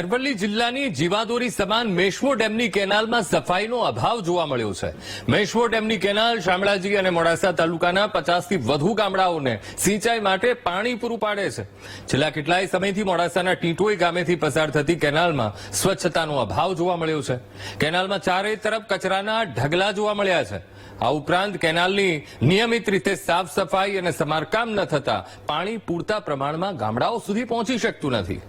અરવલ્લી જિલ્લાની જીવાદોરી સમાન મેશ્વો ડેમની કેનાલમાં સફાઈનો અભાવ જોવા મળ્યો છે. મેશ્વો ડેમની કેનાલ શામળાજી અને મોડાસા તાલુકાના પચાસથી વધુ ગામડાઓને સિંચાઈ માટે પાણી પૂરું પાડે છે. છેલ્લા કેટલાય સમયથી મોડાસાના ટીટોઈ ગામેથી પસાર થતી કેનાલમાં સ્વચ્છતાનો અભાવ જોવા મળ્યો છે. કેનાલમાં ચારે તરફ કચરાના ઢગલા જોવા મળ્યા છે. આ ઉપરાંત કેનાલની નિયમિત રીતે સાફ સફાઈ અને સમારકામ ન થતા પાણી પૂરતા પ્રમાણમાં ગામડાઓ સુધી પહોંચી શકતું નથી.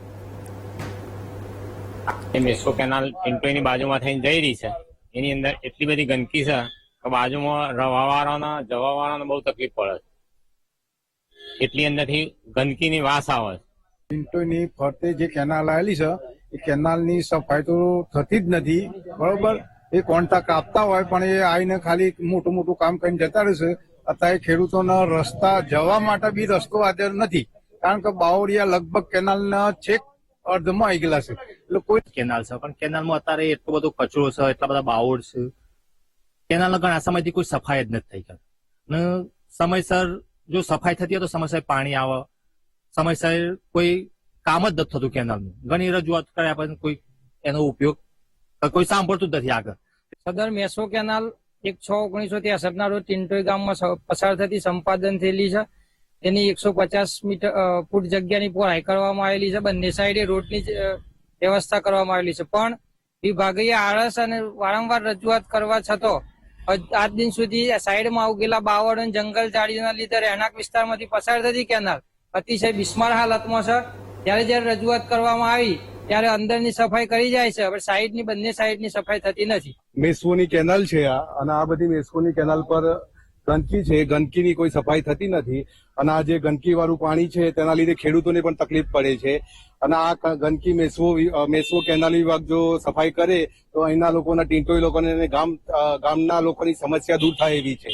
એ મેસો કેનાલ પિન્ટોની બાજુમાં થઈને જઈ રહી છે. એની અંદર એટલી બધી ગંદકી છે કે બાજુમાં રહેવા વાળાના જવા વાળાને બહુ તકલીફ પડે છે. એટલી અંદરથી ગંદકીની વાસ આવે છે. પિન્ટોની ફરતે જે કેનાલ આવેલી છે, એ કેનાલની સફાઈ તો થતી જ નથી. બરોબર? એ કોન્ટ્રાક્ટ આપતા હોય, પણ એ આવીને ખાલી મોટું મોટું કામ કરીને જતા રહેશે. અત્યારે ખેડૂતોના રસ્તા જવા માટે બી રસ્તો આજે નથી. કારણ કે બાવળિયા લગભગ કેનાલના છેક અર્ધમાં આવી ગયેલા છે. કોઈ કેનાલ છે. પણ કેનાલમાં અત્યારે એટલો બધો કચરો છે, એટલા બધા બાવળ છે. કેનાલના ઘણા સમયથી કોઈ સફાઈ જ નથી થઈ ગઈ અને સમયસર જો સફાઈ થતી હોય તો સમયસર પાણી આવે. સમયસર કોઈ કામ જ નથી થતું કેનાલનું. ઘણી રજૂઆત કર્યા પછી કોઈ એનો ઉપયોગ કોઈ સાંભળતું જ નથી આગળ. સદર મેસો કેનાલ એક છ ઓગણીસો ત્રેસઠ ના રોજ ટિન્ટોઈ ગામમાં પસાર થતી સંપાદન થયેલી છે. તેની એકસો પચાસ મીટર ફૂટ જગ્યાની પહોળાઈ કરવામાં આવેલી છે. બંને સાઈડે રોડની વ્યવસ્થા કરવામાં આવેલી છે. પણ વિભાગે આળસ અને વારંવાર રજૂઆત કરવા છતાં આજ દિન સુધી સાઈડમાં ઉગેલા બાવળ અને જંગલ જાળીના લીધે રહેણાંક વિસ્તારમાંથી પસાર થતી કેનાલ અતિશય બિસ્માર હાલતમાં છે. ત્યારે જ્યારે રજૂઆત કરવામાં આવી, ત્યારે અંદરની સફાઈ કરી જાય છે. પણ સાઈડની, બંને સાઈડની સફાઈ થતી નથી. મેસકોની કેનાલ છે આ, અને આ બધી મેસકોની કેનાલ પર ગંદકી છે. ગંદકીની કોઈ સફાઈ થતી નથી. અને આ જે ગંદકી વાળું પાણી છે, તેના લીધે ખેડૂતોને પણ તકલીફ પડે છે. અને આ ગંદકી મેસવો મેસવો કેનાલ વિભાગ જો સફાઈ કરે, તો અહીંના લોકોના ટીંટોઈ લોકોને ગામ ગામના લોકોની સમસ્યા દૂર થાય એવી છે.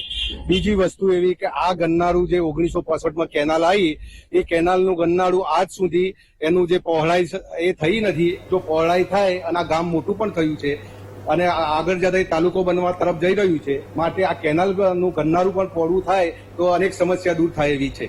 બીજી વસ્તુ એવી કે આ ગન્નાળું જે ઓગણીસો પાસઠમાં કેનાલ આવી એ કેનાલનું ગન્નાળું આજ સુધી એનું જે પહોળાઈ એ થઈ નથી. જો પહોળાઈ થાય અને આ ગામ મોટું પણ થયું છે અને આગળ જતા તાલુકો બનવા તરફ જઈ રહ્યું છે, માટે આ કેનાલનું ગન્નારું પણ પહોળું થાય તો અનેક સમસ્યા દૂર થાય એવી છે.